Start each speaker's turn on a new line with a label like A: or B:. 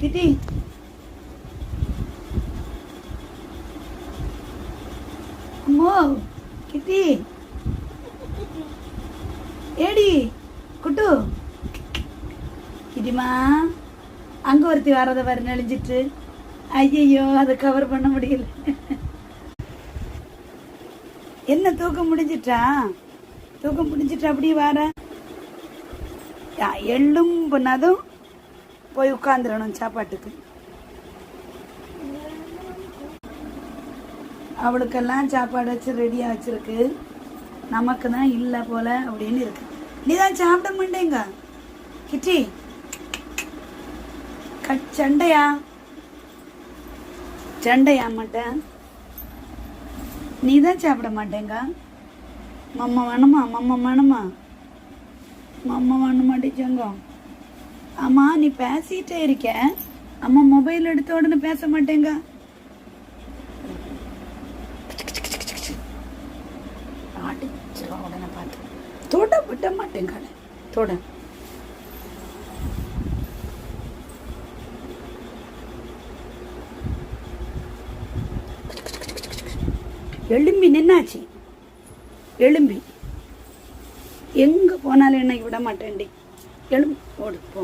A: கிட்டி அம்மோ கிட்டி ஏடி குட்டு கிட்டிமா அங்க ஒருத்தி வரத வர நெளிஞ்சிட்டு. ஐயையோ அதை கவர் பண்ண முடியல. என்ன தூக்கம் முடிஞ்சிட்டா? தூக்கம் முடிஞ்சிட்டு அப்படியே வர. யா, எள்ளும் பண்ணாதும் போய் உட்காந்துடணும் சாப்பாட்டுக்கு. அவளுக்கெல்லாம் சாப்பாடு வச்சு ரெடியாக வச்சுருக்கு. நமக்கு தான் இல்லை போல அப்படின்னு இருக்கு. நீ தான் சாப்பிட மாட்டேங்க. கிட்டி. கட் சண்டையா? சண்டையா மாட்டேன் நீ தான் சாப்பிட மாட்டேங்க. மம்மா வேணுமா? மம்மா வேணுமா? மம்மா வேணுமாட்டி சங்கம் அம்மா நீ பேசிட்டே இருக்க. அம்மா மொபைல் எடுத்த உடனே பேச மாட்டேங்க. உடனே பார்த்து. தொட விட மாட்டேங்க தொட. எலும்பி நின்னாச்சு. எலும்பி எங்கே போனாலும் என்னை விட மாட்டேன்டி. எலும்பி ஓடு போ.